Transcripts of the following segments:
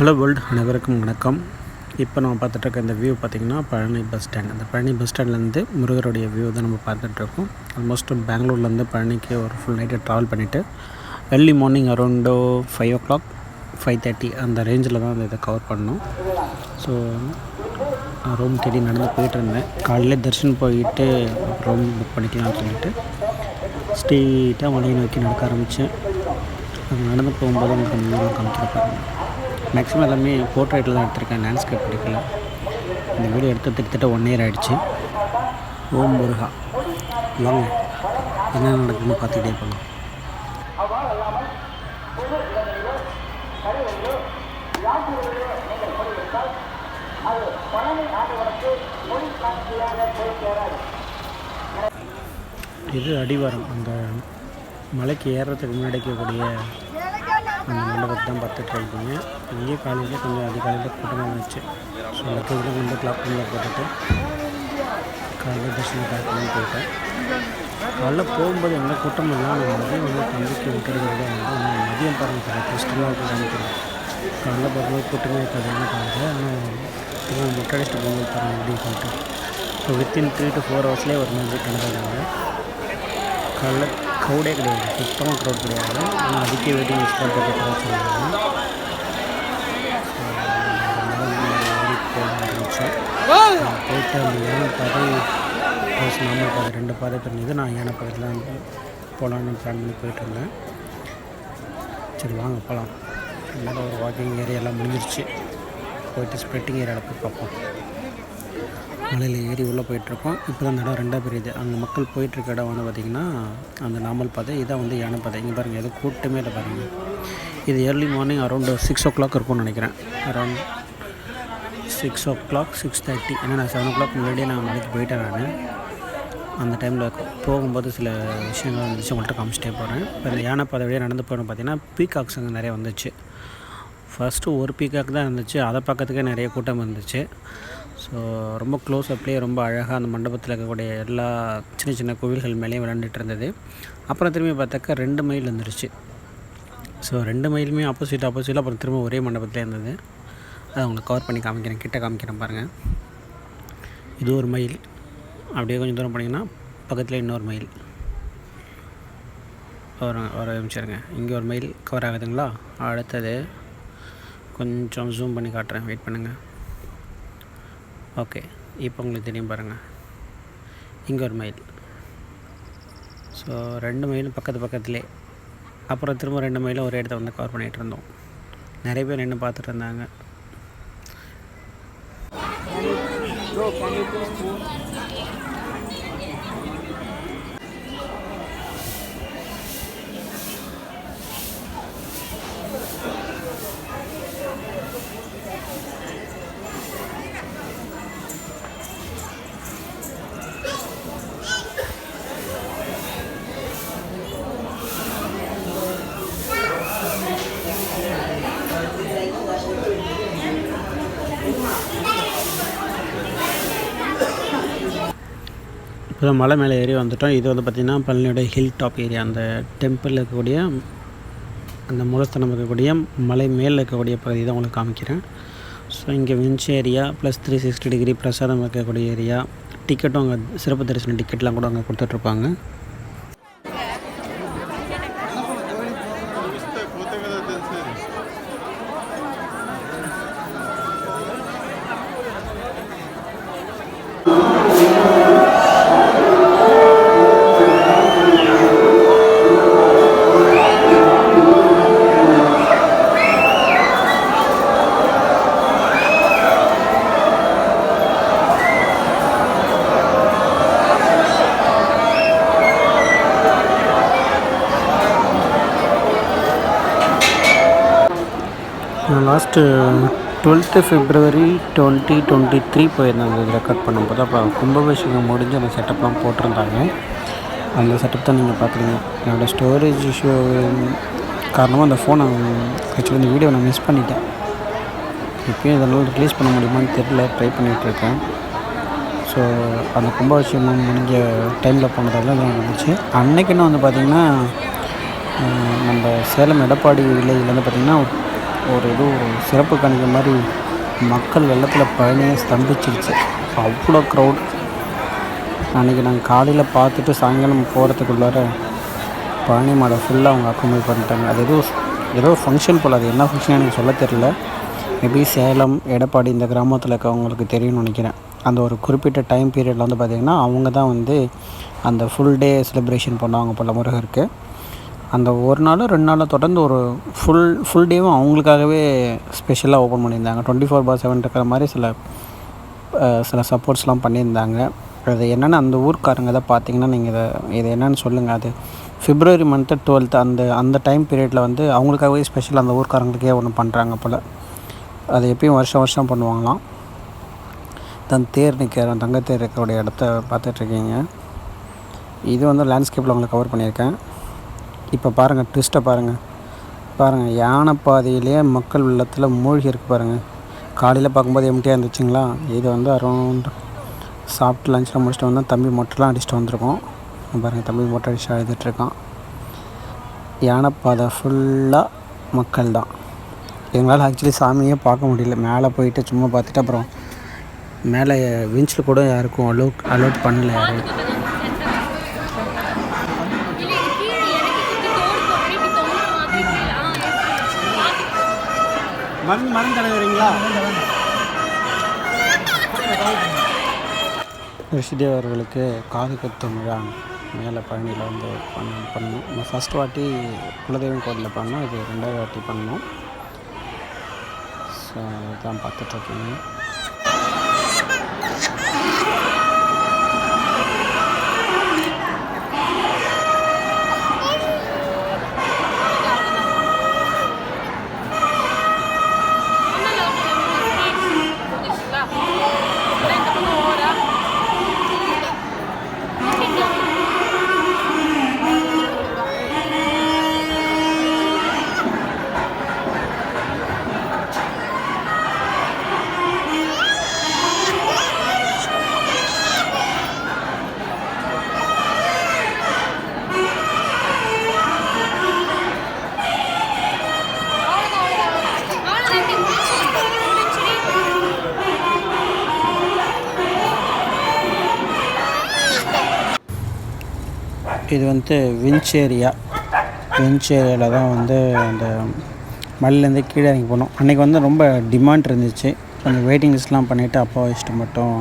Hello world அனைவருக்கும் வணக்கம். இப்போ நம்ம பார்த்துட்ருக்க இந்த வியூ பார்த்திங்கன்னா பழனி பஸ் ஸ்டாண்ட் அந்த பழனி பஸ் ஸ்டாண்ட்லேருந்து முருகருடைய வியூ தான் நம்ம பார்த்துட்ருக்கோம் ஆல்மோஸ்ட் பெங்களூர்லேருந்து பழனிக்கு ஒரு ஃபுல் நைட்டு ட்ராவல் பண்ணிவிட்டு early morning around five o'clock five thirty அந்த ரேஞ்சில் தான் அந்த இதை கவர் பண்ணோம். ஸோ ரூம் தேடி நடந்து போயிட்டு இருந்தேன். காலையில தர்ஷன் போயிட்டு ரூம் புக் பண்ணிக்கலாம்னு சொல்லிட்டு ஸ்ட்ரீட்டாக வழியை நோக்கி நடக்க ஆரம்பித்தேன் அது நடந்து போகும்போது எனக்கு அந்த காமிச்சிருப்பாங்க மேக்ஸிமம் எல்லாமே போர்ட்ரேட்டில் தான் எடுத்திருக்கேன். லேண்ட்ஸ்கேப் எடுக்கல. இந்த வீடியோ எடுத்து கிட்டத்தட்ட ஒன் இயர் ஆகிடுச்சு ஓம் முருகா. வாங்க என்ன நடக்குதுன்னு பார்த்துக்கிட்டே போகலாம் இது அடிவாரம். அந்த மலைக்கு ஏறுறதுக்கு முன்னாடி இருக்கக்கூடிய அந்த மண்டபத்தை தான் பார்த்துட்டு இருக்கீங்க. இங்கே காலையில் கொஞ்சம் அதிகாலையில் கூட்டமாக இருந்துச்சு. ஸோ லக்கேஜில் வந்து கிளாக் ரூமில் போட்டுட்டு காலையில் தர்ஷனம் பார்க்கணும்னு போயிட்டேன். காலைல போகும்போது எந்த கூட்டம் இல்லாமல் வந்து மதியம் தம்பிக்கு விட்டுடுறத வந்து நான் மதியம் பாருங்கள் சார். கஷ்டமாக இருக்குது காலைல பார்க்கும்போது கூட்டமே இருக்காதுன்னு பாருங்கள் ஆனால் திரும்ப முட்டடிச்சுட்டு போகும்போது பாருங்கள் அப்படின்னு சொல்லிட்டு so within three to four ஹவர்ஸ்லேயே ஒரு மாதிரி கணக்காங்க காலைல க்ரௌடே கிடையாது சுத்தமாக க்ரௌட் கிடையாது ஆனால் அதுக்கே வெயிட்டிங் லிஸ்ட் பண்ணுறது போட்டு சொல்லுவாங்க போயிட்டு அந்த யானை பாதை ப்ளஸ் நார்மல் பாதை ரெண்டு பாதை தெரிஞ்சது நான் யானை போகலான்னு பிளான் பண்ணி போயிட்டு இருந்தேன் சரி வாங்க போகலாம் என்னால் ஒரு வாக்கிங் ஏரியாலாம் முடிஞ்சிருச்சு போயிட்டு ஸ்ப்ரெட்டிங் ஏரியாவில் போய் பார்ப்போம் மலையில் ஏறி உள்ளே போயிட்டுருக்கோம். இப்போ தான் அந்த இடம் ரெண்டாக பிரியுது. அங்கே மக்கள் போயிட்டுருக்க இடம் வந்து பார்த்திங்கன்னா அந்த நாமல் பாதை இதான் வந்து யானை பாதை. இங்கே பாருங்கள் எதுவும் கூட்டமே இல்லை பாருங்கள் இது early morning around six o'clock இருக்கும்னு நினைக்கிறேன். Around six o'clock six thirty ஏன்னா நான் செவன் ஓ கிளாக் முன்னாடியே நான் மலைக்கு போயிட்டேன் நான். அந்த டைமில் போகும்போது சில விஷயங்கள் வந்துச்சு. உங்கள்கிட்ட காமிச்சிட்டே போகிறேன் இப்போ இந்த யானை பாதை வழியாக நடந்து போகணும் பார்த்தீங்கன்னா பீகாக்ஸ் அங்கே நிறைய வந்துச்சு. ஃபஸ்ட்டு ஒரு பீகாக் தான் இருந்துச்சு. அதை பார்க்கறதுக்கே நிறைய கூட்டம் இருந்துச்சு. ஸோ ரொம்ப க்ளோஸ் அப்லேயே ரொம்ப அழகாக அந்த மண்டபத்தில் இருக்கக்கூடிய எல்லா சின்ன சின்ன கோவில்கள் மேலேயும் விளாண்டுட்டு இருந்தது. அப்புறம் திரும்பி பார்த்தாக்கா ரெண்டு மைல் வந்துருச்சு ஸோ ரெண்டு மைலுமே ஆப்போசிட் ஆப்போசிட்டில் அப்புறம் திரும்ப ஒரே மண்டபத்திலே இருந்தது. அதை உங்களுக்கு கவர் பண்ணி காமிக்கிறேன். கிட்ட காமிக்கிறேன் பாருங்கள் இது ஒரு மைல் அப்படியே கொஞ்சம் தூரம் போனீங்கன்னா பக்கத்தில் இன்னொரு மைல் ஒரு ஒரு நிமிஷம் இங்கே ஒரு மைல் கவர் ஆகுதுங்களா? அடுத்தது கொஞ்சம் ஜூம் பண்ணி காட்டுறேன். வெயிட் பண்ணுங்கள் ஓகே இப்போ உங்களுக்கு தெரியும் பாருங்கள் இங்கே ஒரு மைல் ஸோ ரெண்டு மைலும் பக்கத்து பக்கத்துலே. அப்புறம் திரும்ப ரெண்டு மைலும் ஒரே இடத்த வந்து கவர் பண்ணிகிட்டு இருந்தோம். நிறைய பேர் நின்று பார்த்துட்டு இருந்தாங்க. இப்போ மலை மேலே ஏறி வந்துட்டோம். இது வந்து பார்த்திங்கன்னா பழனியோட ஹில் டாப் ஏரியா அந்த டெம்பிளில் இருக்கக்கூடிய அந்த மூலஸ்தானம் இருக்கக்கூடிய மலை மேலே இருக்கக்கூடிய பகுதி தான் உங்களுக்கு காமிக்கிறேன். ஸோ இங்கே winch area plus three sixty degree பிரசாதம் இருக்கக்கூடிய ஏரியா டிக்கெட்டும் அங்கே சிறப்பு தரிசன டிக்கெட்லாம் கூட அங்கே கொடுத்துட்ருப்பாங்க. Last twelfth February twenty twenty three போயிருந்தேன் அந்த ரெக்கார்ட் பண்ணும்போது அப்போ கும்பாபிஷேகம் முடிஞ்சு அந்த செட்டப்லாம் போட்டிருந்தாங்க. அந்த செட்டப் தான் நீங்கள் பார்க்குறீங்க என்னோடய ஸ்டோரேஜ் இஷ்யூ காரணமாக அந்த ஃபோனை ஆக்சுவலி இந்த வீடியோ நான் மிஸ் பண்ணிட்டேன். இப்போயும் இதெல்லாம் ரிலீஸ் பண்ண முடியுமான்னு தெரில ட்ரை பண்ணிகிட்ருக்கேன் ஸோ அந்த கும்பாபிஷேகம் முடிஞ்ச டைமில் போனதெல்லாம் தான் இருந்துச்சு அன்னைக்குன்னு வந்து பார்த்திங்கன்னா நம்ம சேலம் எடப்பாடி வில்லேஜ்லேருந்து பார்த்திங்கன்னா ஒரு ஏதோ சிறப்பு கணிக்க மாதிரி மக்கள் வெள்ளத்தில் பழனியே ஸ்தம்பிச்சிருச்சு. அவ்வளோ க்ரௌட் அன்றைக்கி நாங்கள் காலையில் பார்த்துட்டு சாயங்காலம் போகிறதுக்குள்ளார பழனி மாடை ஃபுல்லாக அவங்க அக்கோமடேட் பண்ணிட்டாங்க. அது ஏதோ ஏதோ ஃபங்க்ஷன் போல். அது என்ன ஃபங்க்ஷன் எனக்கு சொல்ல தெரில மேபி சேலம் எடப்பாடி இந்த கிராமத்தில் இருக்கவங்களுக்கு தெரியும்னு நினைக்கிறேன். அந்த ஒரு குறிப்பிட்ட டைம் பீரியடில் வந்து பார்த்திங்கன்னா அவங்க தான் வந்து அந்த ஃபுல் டே செலிப்ரேஷன் பண்ணுவாங்க போல் முருகருக்கு. அந்த ஒரு நாளும் ரெண்டு நாளும் தொடர்ந்து ஒரு ஃபுல் ஃபுல் டேவும் அவங்களுக்காகவே ஸ்பெஷலாக ஓப்பன் பண்ணியிருந்தாங்க. டுவெண்ட்டி ஃபோர் பார் செவன் இருக்கிற மாதிரி சில சில சப்போர்ட்ஸ்லாம் பண்ணியிருந்தாங்க. அது என்னென்னு அந்த ஊர்க்காரங்க தான் பார்த்தீங்கன்னா நீங்கள் இதை இது என்னென்னு சொல்லுங்கள் அது ஃபிப்ரவரி மந்த்து டுவெல்த்து அந்த அந்த டைம் பீரியடில் வந்து அவங்களுக்காகவே ஸ்பெஷல் அந்த ஊர்க்காரங்களுக்கே ஒன்று பண்ணுறாங்க போல். அது எப்பயும் வருஷம் வருஷம் பண்ணுவாங்களாம். தன் தேர் நிற்கிற தங்கத்தேர் இருக்கக்கூடிய இடத்த பார்த்துட்ருக்கீங்க இது வந்து லேண்ட்ஸ்கேப்பில் உங்களை கவர் பண்ணியிருக்கேன். இப்போ பாருங்கள் ட்விஸ்ட்டை பாருங்கள் பாருங்கள் யானை பாதையிலேயே மக்கள் உள்ளத்தில் மூழ்கி இருக்கு பாருங்கள் காலையில் பார்க்கும்போது எம்டியாக இருந்துச்சுங்களா? இது வந்து அரௌண்ட் சாப்பிட்டு லஞ்சில் முடிச்சுட்டு வந்தால் தம்பி மொட்டைலாம் அடிச்சுட்டு வந்திருக்கோம். பாருங்கள் தம்பி மொட்டை அடிச்சு அழுதுட்ருக்கான் யானைப்பாதை ஃபுல்லாக மக்கள் தான். எங்களால் ஆக்சுவலி சாமியே பார்க்க முடியல. மேலே போயிட்டு சும்மா பார்த்துட்டு அப்புறம் மேலே விஞ்சில் கூட யாருக்கும் அலோட் அலோட் பண்ணல யாரும். மண் மரம் தலைவரிங்களா அவர்களுக்கு காது குத்தும் விழா மேலே பழனியில் வந்து பண்ண பண்ணணும். நம்ம ஃபஸ்ட் வாட்டி குலதெய்வம் கோயிலில் பண்ணோம். இது ரெண்டாவது வாட்டி பண்ணோம். ஸோ இதுதான் பார்த்துட்ருக்கீங்க இது வந்து விஞ்ச் ஏரியா. விஞ்ச் ஏரியாவில் தான் வந்து அந்த மலையிலேருந்து கீழே இறங்கி போனோம். அன்றைக்கி வந்து ரொம்ப டிமாண்ட் இருந்துச்சு. கொஞ்சம் வெயிட்டிங் லிஸ்ட்லாம் பண்ணிவிட்டு அப்பா வச்சுட்டு மட்டும்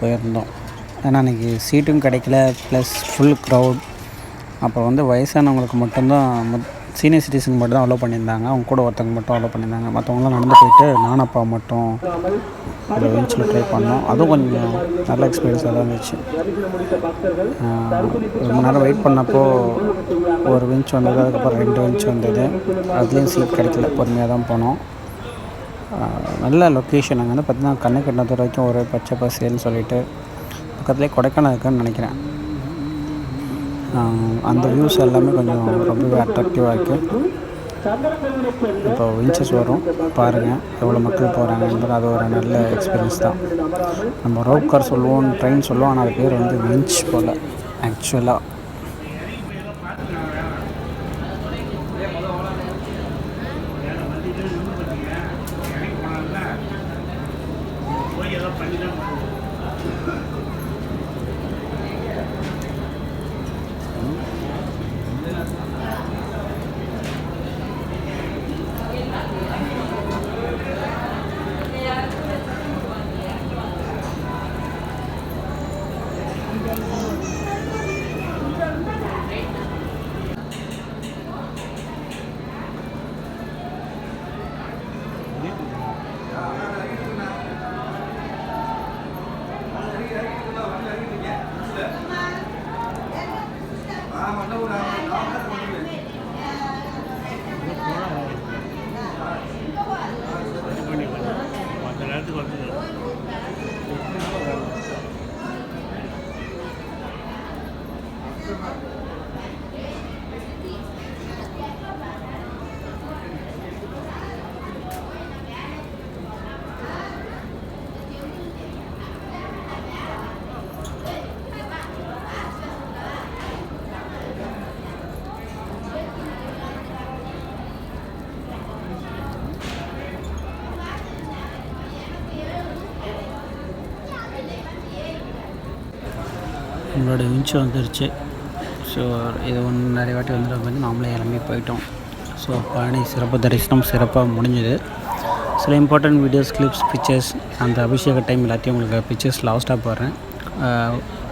போயிருந்தோம். ஏன்னா அன்றைக்கி சீட்டும் கிடைக்கல. ப்ளஸ் ஃபுல் க்ரௌட் அப்போ வந்து வயசானவங்களுக்கு மட்டும்தான் சீனியர் சிட்டிசன் மட்டும் தான் அலோவ் பண்ணியிருந்தாங்க. அவங்க கூட ஒருத்தவங்க மட்டும் அலோவ் பண்ணியிருந்தாங்க. மற்றவங்களாம் நடந்து போயிட்டு நானப்பா அப்பா மட்டும் ஒரு பெஞ்சில் ட்ரை பண்ணோம். அதுவும் கொஞ்சம் நல்ல எக்ஸ்பீரியன்ஸாக தான் இருந்துச்சு. ரொம்ப நேரம் வெயிட் பண்ணப்போ ஒரு பெஞ்ச் வந்தது அதுக்கப்புறம் ரெண்டு பெஞ்ச் வந்தது. அதுலேயும் சீட் கிடைக்கல. பொறுமையாக தான் போனோம். நல்ல லொக்கேஷன் அங்கே வந்து பார்த்திங்கன்னா கண்ணு கட்டின வரைக்கும் ஒரு பச்சை பசேல்னு சொல்லிட்டு பக்கத்துலேயே கொடைக்கானல் இருக்குன்னு நினைக்கிறேன். அந்த வியூஸ் எல்லாமே கொஞ்சம் ரொம்பவே அட்ராக்டிவாக இருக்குது இப்போ வின்சஸ் வரும். பாருங்கள் எவ்வளோ மக்கள் போகிறாங்கன்றது அது ஒரு நல்ல எக்ஸ்பீரியன்ஸ் தான். நம்ம ரோப் கார் சொல்லுவோம் ட்ரெயின் சொல்லுவோம் ஆனால் அது பேர் வந்து விஞ்ச் போல். ஆக்சுவலாக Họ đâu? நம்மளோட விஞ்சு வந்துருச்சு. ஸோ இது ஒன்று நிறைய வாட்டி வந்துட்டு வந்து நாமளே எல்லாமே போயிட்டோம். ஸோ பழனி சிறப்பு தரிசனம் சிறப்பாக முடிஞ்சுது. சில இம்பார்ட்டன்ட் வீடியோஸ் கிளிப்ஸ் பிக்சர்ஸ் அந்த அபிஷேக டைம் எல்லாத்தையும் உங்களுக்கு பிக்சர்ஸ் லாஸ்ட்டாக போடுறேன்.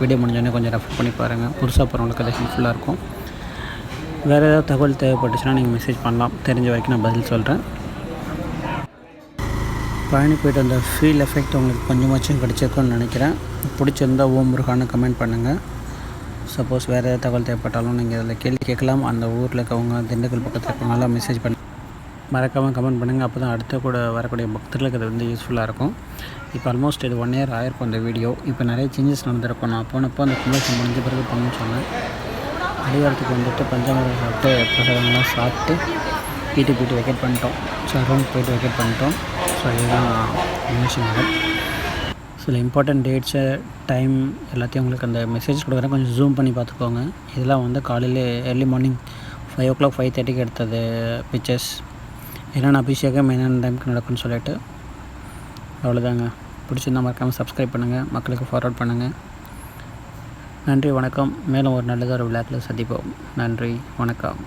வீடியோ முடிஞ்சோடனே கொஞ்சம் ரெஃபர் பண்ணி பாருங்கள் புதுசாக போகிறவங்களுக்கு அது ஹெல்ப்ஃபுல்லாக இருக்கும். வேறு ஏதாவது தகவல் தேவைப்பட்டுச்சுன்னா நீங்கள் மெசேஜ் பண்ணலாம். தெரிஞ்ச வரைக்கும் நான் பதில் சொல்கிறேன் பழனி போயிட்டு அந்த ஃபீல் எஃபெக்ட் உங்களுக்கு கொஞ்சமாச்சும் கிடச்சிருக்குன்னு நினைக்கிறேன். பிடிச்சிருந்தா ஓம் முருகான்னு கமெண்ட் பண்ணுங்கள் சப்போஸ் வேறு ஏதாவது தகவல் தேவைப்பட்டாலும் நீங்கள் அதில் கேள்வி கேட்கலாம். அந்த ஊரில் இருக்கவங்க திண்டுக்கல் பக்கத்தில் இருக்கவங்க மெசேஜ் பண்ணி மறக்காமல் கமெண்ட் பண்ணுங்கள் அப்போ தான் அடுத்த கூட வரக்கூடிய பக்தர்களுக்கு அது வந்து யூஸ்ஃபுல்லாக இருக்கும். இப்போ ஆல்மோஸ்ட் இது ஒன் இயர் ஆயிருக்கும் அந்த வீடியோ இப்போ நிறைய சேஞ்சஸ் நடந்திருக்கும். நான் போனப்போ அந்த கும்பேசம் முடிஞ்ச பிறகு பண்ணணும்னு சொன்னேன். அடிவாரத்துக்கு வந்துட்டு பஞ்சாமிரம் சாப்பிட்டு பிரசாதங்கள்லாம் சாப்பிட்டு பீட்டி பீட்டு வெக்கேட் பண்ணிட்டோம். ஸோ அரௌண்ட் போயிட்டு வெக்கேட் பண்ணிட்டோம். ஸோ இதுதான் நிமிஷம் சில இம்பார்ட்டன்ட் டேட்ஸு டைம் எல்லாத்தையும் உங்களுக்கு அந்த மெசேஜ் கொடுக்குறேன். கொஞ்சம் ஜூம் பண்ணி பார்த்துக்கோங்க. இதெல்லாம் வந்து காலையில் early morning five o'clock five தேர்ட்டிக்கு எடுத்தது பிக்சர்ஸ் என்னென்ன அபிஷேகம் என்னென்ன டைமுக்கு நடக்கும்னு சொல்லிட்டு. அவ்வளோதாங்க பிடிச்சிருந்தா மறக்காமல் சப்ஸ்கிரைப் பண்ணுங்கள் மக்களுக்கு ஃபார்வர்ட் பண்ணுங்கள் நன்றி வணக்கம். மேலும் ஒரு நல்லதாக ஒரு விளையாட்டில் சந்திப்போம். நன்றி வணக்கம்.